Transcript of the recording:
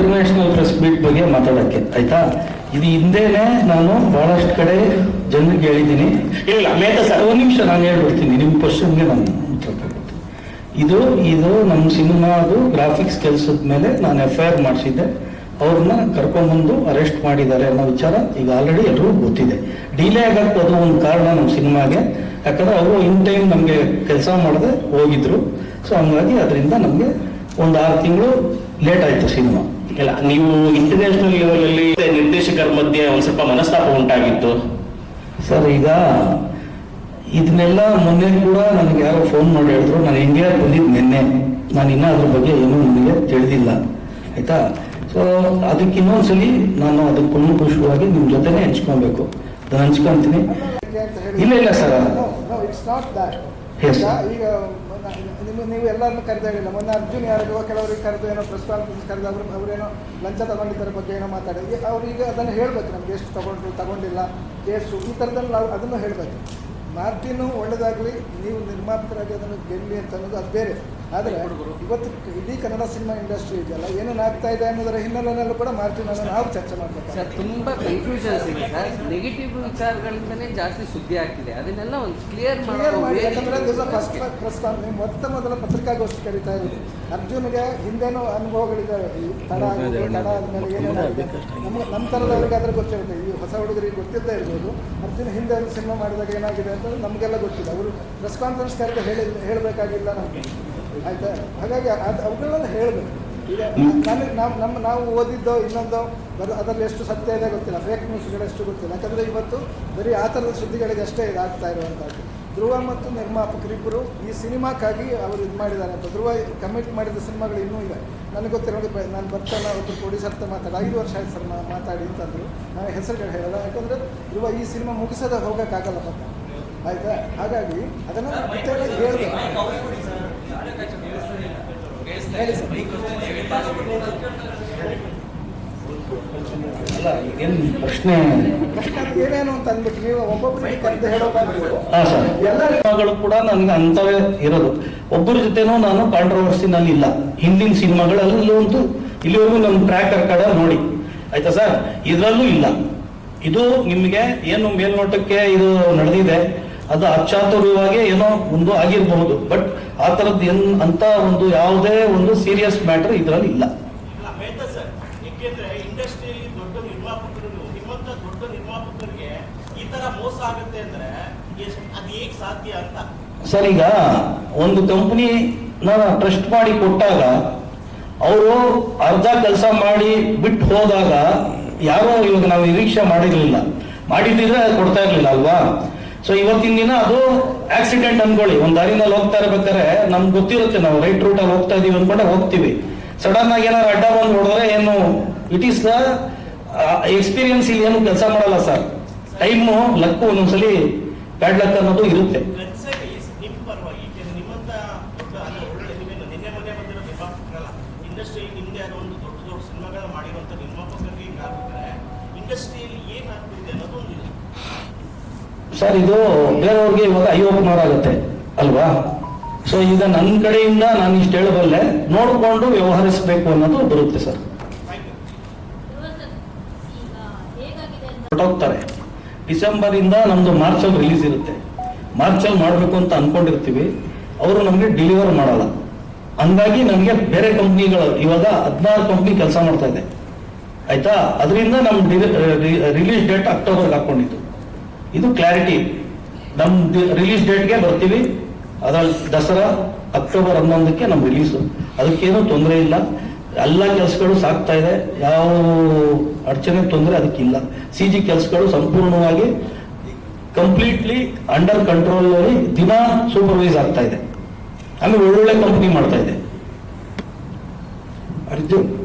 International press meet ಬಗ್ಗೆ ಮಾತಾಡೋಕ್ಕೆ ಆಯ್ತಾ? ಇದು ಹಿಂದೆನೆ ನಾನು ಬಹಳಷ್ಟು ಕಡೆ ಜನರಿಗೆ ಹೇಳಿದ್ದೀನಿ. ಇಲ್ಲ ಮೇತ ಸರ್. ಒಂದು ನಿಮಿಷ ನಾನು ಹೇಳ್ಬಿಡ್ತೀನಿ ನಿಮ್ಮ ಕ್ವಶನ್ಗೆ ನಾನು ಉತ್ತರ ಕೊಡ್ತೀನಿ. ಇದು ಇದು ನಮ್ಮ ಸಿನಿಮಾದು ಗ್ರಾಫಿಕ್ಸ್ ಕೆಲಸದ ಮೇಲೆ ನಾನು ಎಫ್ ಐ ಆರ್ ಮಾಡಿಸಿದ್ದೆ. ಅವ್ರನ್ನ ಕರ್ಕೊಂಬಂದು ಅರೆಸ್ಟ್ ಮಾಡಿದ್ದಾರೆ ಅನ್ನೋ ವಿಚಾರ ಈಗ ಆಲ್ರೆಡಿ ಎಲ್ರಿಗೂ ಗೊತ್ತಿದೆ. ಡಿಲೇ ಆಗಕ್ಕೆ ಅದು ಒಂದು ಕಾರಣ ನಮ್ಮ ಸಿನಿಮಾಗೆ. ಯಾಕಂದ್ರೆ ಅವರು ಇನ್ ಟೈಮ್ ನಮಗೆ ಕೆಲಸ ಮಾಡದೆ ಹೋಗಿದ್ರು. ಸೊ ಹಂಗಾಗಿ ಅದರಿಂದ ನಮಗೆ ಒಂದು ಆರು ತಿಂಗಳು ಲೇಟ್ ಆಯ್ತು ಸಿನಿಮಾ ಇಲ್ಲ ನೀವು ಇಂಟರ್ನ್ಯಾಷನಲ್ ಲೆವೆಲ್ ಅಲ್ಲಿ ನಿರ್ದೇಶಕರ ಮಧ್ಯೆ ಒಂದು ಸ್ವಲ್ಪ ಮನಸ್ತಾಪ ಉಂಟಾಗಿತ್ತು. ಸರ್ ಈಗ ಇದನ್ನೆಲ್ಲ ಮೊನ್ನೆ ಕೂಡ ನನಗೆ ಯಾರೋ ಫೋನ್ ಮಾಡಿ ಹೇಳಿದ್ರು ನಾನು ಇಂಡಿಯಾ ಬಂದಿದ್ದು ನಿನ್ನೆ. ನಾನು ಇನ್ನೂ ಅದ್ರ ಬಗ್ಗೆ ಏನೂ ನನಗೆ ತಿಳಿದಿಲ್ಲ. ಆಯ್ತಾ? ಸೊ ಅದಕ್ಕೆ ಇನ್ನೊಂದ್ಸಲಿ ನಾನು ಅದಕ್ಕೆ ಕುಶವಾಗಿ ನಿಮ್ಮ ಜೊತೆನೇ ಹಂಚ್ಕೊಬೇಕು. ಅದನ್ನ ಹಂಚ್ಕೊಂತೀನಿ. ಇಲ್ಲ ಇಲ್ಲ ಸರ್. ಈಗ ನಿಮ್ಮ ನೀವು ಎಲ್ಲರನ್ನು ಕರೆದು ಹೇಳಿಲ್ಲ ಮೊನ್ನೆ ಅರ್ಜುನ್ ಯಾರಿಗೋ ಕೆಲವರಿಗೆ ಕರೆದು ಏನೋ ಪ್ರೆಸ್ ಕಾನ್ಫರೆನ್ಸ್ ಕರೆದು ಅವರು ಅವರೇನೋ ಲಂಚ ತಗೊಂಡಿದ್ದರ ಬಗ್ಗೆ ಏನೋ ಮಾತಾಡಿದ್ವಿ ಅವ್ರಿಗೆ ಅದನ್ನು ಹೇಳಬೇಕು ನಮ್ಗೆ, ಎಷ್ಟು ತಗೊಂಡ್ರು, ತಗೊಂಡಿಲ್ಲ, ಕೇಸು, ಈ ಥರದಲ್ಲಿ ನಾವು ಅದನ್ನು ಹೇಳಬೇಕು. ಮಾರ್ಟಿನು ಒಳ್ಳೇದಾಗಲಿ ನೀವು ನಿರ್ಮಾಪಕರಾಗಿ ಅದನ್ನು ಗೆಲ್ಲಿ ಅಂತ ಅನ್ನೋದು ಅದು ಬೇರೆ. ಆದರೆ ಇವತ್ತು ಇಡೀ ಕನ್ನಡ ಸಿನಿಮಾ ಇಂಡಸ್ಟ್ರಿ ಇದೆಯಲ್ಲ ಏನೇನು ಆಗ್ತಾ ಇದೆ ಅನ್ನೋದರ ಹಿನ್ನೆಲೆಯಲ್ಲೂ ಕೂಡ ಮಾರ್ಟಿನ್ ಅನ್ನು ನಾವು ಚರ್ಚೆ ಮಾಡಬೇಕು ಸರ್ ತುಂಬ ಕನ್ಫ್ಯೂಷನ್ಸ್ ಇದೆ ಸರ್ ನೆಗೆಟಿವ್ ವಿಚಾರಗಳಿಂದನೇ ಜಾಸ್ತಿ ಸುದ್ದಿ ಆಗ್ತಿದೆ. ಅದನ್ನೆಲ್ಲ ಒಂದು ಕ್ಲಿಯರ್ ಕ್ಲಿಯರ್ ಮಾಡಿ ಯಾಕಂದ್ರೆ ದಿವಸ ಫಸ್ಟ್ ಪ್ರಸ್ತಾವ ನೀವು ಮೊತ್ತ ಮೊದಲ ಪತ್ರಿಕಾಗೋಷ್ಠಿ ಕರೀತಾ ಇರೋದು. ಅರ್ಜುನ್ಗೆ ಹಿಂದೇನೋ ಅನುಭವಗಳಿದ್ದಾವೆ. ಈ ತಡ ಆಗಿದೆ, ತಡ ಆದಮೇಲೆ ಏನೇನಾಗಿದೆ ನಮ್ಮ ನಮ್ಮ ಥರದವ್ರಿಗೆ ಆದ್ರೆ ಗೊತ್ತಿರುತ್ತೆ. ಈ ಹೊಸ ಹುಡುಗರಿಗೆ ಗೊತ್ತಿದ್ದೇ ಇರ್ಬೋದು. ಅರ್ಜುನ್ ಹಿಂದೆ ಒಂದು ಸಿನಿಮಾ ಮಾಡಿದಾಗ ಏನಾಗಿದೆ ಅಂತ ನಮಗೆಲ್ಲ ಗೊತ್ತಿಲ್ಲ. ಅವರು ಪ್ರೆಸ್ ಕಾನ್ಫರೆನ್ಸ್ ಕರೆದು ಹೇಳಿ, ಹೇಳಬೇಕಾಗಿಲ್ಲ ನಮಗೆ. ಆಯ್ತಾ? ಹಾಗಾಗಿ ಅದು ಅವುಗಳನ್ನ ಹೇಳಬೇಕು. ಈಗ ನನಗೆ ನಾವು ನಮ್ಮ ನಾವು ಓದಿದ್ದೋ ಇನ್ನೊಂದೋ ಬರ, ಅದರಲ್ಲಿ ಎಷ್ಟು ಸತ್ಯ ಇದೆ ಗೊತ್ತಿಲ್ಲ. ಫೇಕ್ ನ್ಯೂಸ್ಗಳು ಎಷ್ಟು ಗೊತ್ತಿಲ್ಲ. ಯಾಕಂದರೆ ಇವತ್ತು ಬರೀ ಆ ಥರದ ಸುದ್ದಿಗಳಿಗೆ ಅಷ್ಟೇ ಇದಾಗ್ತಾ ಇರುವಂಥದ್ದು. ಧ್ರುವ ಮತ್ತು ನಿರ್ಮಾಪಕರಿಬ್ಬರು ಈ ಸಿನಿಮಾಕ್ಕಾಗಿ ಅವರು ಇದು ಮಾಡಿದ್ದಾರೆ ಅಂತ. ಧ್ರುವ ಕಮಿಟ್ ಮಾಡಿದ ಸಿನಿಮಾಗಳು ಇನ್ನೂ ಇವೆ. ನನಗೆ ಗೊತ್ತಿರೋ ನಾನು ಬರ್ತಾನೆ ಒಬ್ಬರು ಪ್ರೊಡ್ಯೂಸರ್ ಹತ್ರ ಮಾತಾಡಿ, ಐದು ವರ್ಷ ಆಯ್ತು ಸರ್ ಮಾತಾಡಿ ಅಂತಂದರು. ನಾನು ಹೆಸರುಗಳು ಹೇಳಲ್ಲ. ಯಾಕಂದರೆ ಧ್ರುವ ಈ ಸಿನಿಮಾ ಮುಗಿಸೋದೇ ಹೋಗೋಕ್ಕಾಗಲ್ಲ ಪಾಪ. ಆಯಿತಾ? ಹಾಗಾಗಿ ಅದನ್ನು ಹೇಳಬೇಕು. ಹೇಳಿ ಅಲ್ಲ ಏನು ಪ್ರಶ್ನೆ? ಏನೇನು ಅಂತ ಅಂದ್ಬಿಟ್ಟು ನೀವು ಒಬ್ಬೊಬ್ಬರಿಗೆ ಕರೆದು ಹೇಳೋಕ್ಕಾಗಲ್ಲ ಹಾಂ ಸರ್. ಎಲ್ಲ ಸಿನಿಮಾಗಳು ಕೂಡ ನನಗೆ ಅಂಥವೇ ಇರೋದು. ಒಬ್ಬರ ಜೊತೆನೂ ನಾನು ಕಾಂಟ್ರವರ್ಸಿನಲ್ಲಿ ಇಲ್ಲ. ಹಿಂದಿನ ಸಿನಿಮಾಗಳಲ್ಲೂ ಅಂತೂ ಇಲ್ಲಿವರೆಗೂ ನಮ್ಮ ಟ್ರ್ಯಾಕ್ ಕಡೆ ನೋಡಿ. ಆಯ್ತಾ ಸರ್? ಇದರಲ್ಲೂ ಇಲ್ಲ. ಇದು ನಿಮಗೆ ಏನು ಮೇಲ್ನೋಟಕ್ಕೆ ಇದು ನಡೆದಿದೆ. ಅದು ಅಚಾತುರ್ಯವಾಗಿ ಏನೋ ಒಂದು ಆಗಿರಬಹುದು. ಬಟ್ ಆ ಥರದ್ದು ಏನ್ ಅಂತ ಒಂದು ಯಾವುದೇ ಒಂದು ಸೀರಿಯಸ್ ಮ್ಯಾಟರ್ ಇದರಲ್ಲಿ ಇಲ್ಲ. ಸರ್? ಈಗ ಒಂದು ಕಂಪನಿ ಟ್ರಸ್ಟ್ ಮಾಡಿ ಕೊಟ್ಟಾಗ ಅವರು ಅರ್ಧ ಕೆಲಸ ಮಾಡಿ ಬಿಟ್ಟು ಹೋದಾಗ ಯಾರೋ ಇವಾಗ ನಾವು ನಿರೀಕ್ಷೆ ಮಾಡಿರಲಿಲ್ಲ. ಮಾಡಿದ್ರೆ ಕೊಡ್ತಾ ಇರಲಿಲ್ಲ ಅಲ್ವಾ? ಸೊ ಇವತ್ತಿನ ದಿನ ಅದು ಆಕ್ಸಿಡೆಂಟ್ ಅನ್ಕೊಳ್ಳಿ. ಒಂದ್ ದಾರಿನಲ್ಲಿ ಹೋಗ್ತಾ ಇರ್ಬೇಕಾದ್ರೆ ನಮ್ಗೆ ಗೊತ್ತಿರುತ್ತೆ, ನಾವು ರೈಟ್ ರೂಟ್ ಅಲ್ಲಿ ಹೋಗ್ತಾ ಇದೀವಿ ಅನ್ಕೊಂಡೆ ಹೋಗ್ತೀವಿ. ಸಡನ್ ಆಗಿ ಏನಾದ್ರು ಅಡ್ಡ ಬಂದು ಹೊಡೆದ್ರೆ ಏನು ಇಟ್ ಈಸ್ ದ ಎಕ್ಸ್ಪೀರಿಯನ್ಸ್ ಇಲ್ಲಿ ಏನು ಕೆಲಸ ಮಾಡಲ್ಲ ಸರ್. ಟೈಮು ಲಕ್ಕು ಒಂದೊಂದ್ಸಲಿ ಬ್ಯಾಡ್ ಲಕ್ ಅನ್ನೋದು ಇರುತ್ತೆ. ಇಂಡಸ್ಟ್ರಿಯಲ್ಲಿ ಏನಾಗ್ತಿದೆ ಅನ್ನೋದು ಒಂದು ಸರ್, ಇದು ಬೇರೆಯವ್ರಿಗೆ ಇವಾಗ ಐ ಓಪನರ್ ಆಗುತ್ತೆ, ಅಲ್ವಾ? ಸೊ ಈಗ ನನ್ನ ಕಡೆಯಿಂದ ನಾನು ಇಷ್ಟು ಹೇಳಬಲ್ಲೆ, ನೋಡಿಕೊಂಡು ವ್ಯವಹರಿಸಬೇಕು ಅನ್ನೋದು ಬರುತ್ತೆ ಸರ್. ಹೊರಟೋಗ್ತಾರೆ. ಡಿಸೆಂಬರ್ ಇಂದ ನಮ್ದು ಮಾರ್ಚ್ ಅಲ್ಲಿ ರಿಲೀಸ್ ಇರುತ್ತೆ. ಮಾರ್ಚ್ ಅಲ್ಲಿ ಮಾಡಬೇಕು ಅಂತ ಅನ್ಕೊಂಡಿರ್ತೀವಿ. ಅವರು ನಮಗೆ ಡೆಲಿವರ್ ಮಾಡಲ್ಲ. ಹಂಗಾಗಿ ನಮಗೆ ಬೇರೆ ಕಂಪ್ನಿಗಳು ಇವಾಗ ಹದಿನಾರು ಕಂಪ್ನಿ ಕೆಲಸ ಮಾಡ್ತಾ ಇದೆ. ಆಯ್ತಾ? ಅದರಿಂದ ನಮ್ಮ ರಿಲೀಸ್ ಡೇಟ್ ಅಕ್ಟೋಬರ್ಗೆ ಹಾಕೊಂಡಿದ್ದು. ಇದು ಕ್ಲಾರಿಟಿ ನಮ್ಮ ರಿಲೀಸ್ ಡೇಟ್ಗೆ ಬರ್ತೀವಿ. ಅದ್ರಲ್ಲಿ ದಸರಾ, ಅಕ್ಟೋಬರ್ ಹನ್ನೊಂದಕ್ಕೆ ನಮ್ಮ ರಿಲೀಸು ಅದಕ್ಕೇನು ತೊಂದರೆ ಇಲ್ಲ. ಎಲ್ಲ ಕೆಲಸಗಳು ಸಾಕ್ತಾ ಇದೆ. ಯಾವ ಅಡಚಣೆ, ತೊಂದರೆ ಅದಕ್ಕಿಲ್ಲ. ಸಿ ಜಿ ಕೆಲಸಗಳು ಸಂಪೂರ್ಣವಾಗಿ ಕಂಪ್ಲೀಟ್ಲಿ ಅಂಡರ್ ಕಂಟ್ರೋಲ್ನಲ್ಲಿ ದಿನ ಸೂಪರ್ವೈಸ್ ಆಗ್ತಾ ಇದೆ. ಆಮೇಲೆ ಒಳ್ಳೊಳ್ಳೆ ಕಂಪ್ನಿ ಮಾಡ್ತಾ ಇದೆ. ಅರ್ಜುನ್.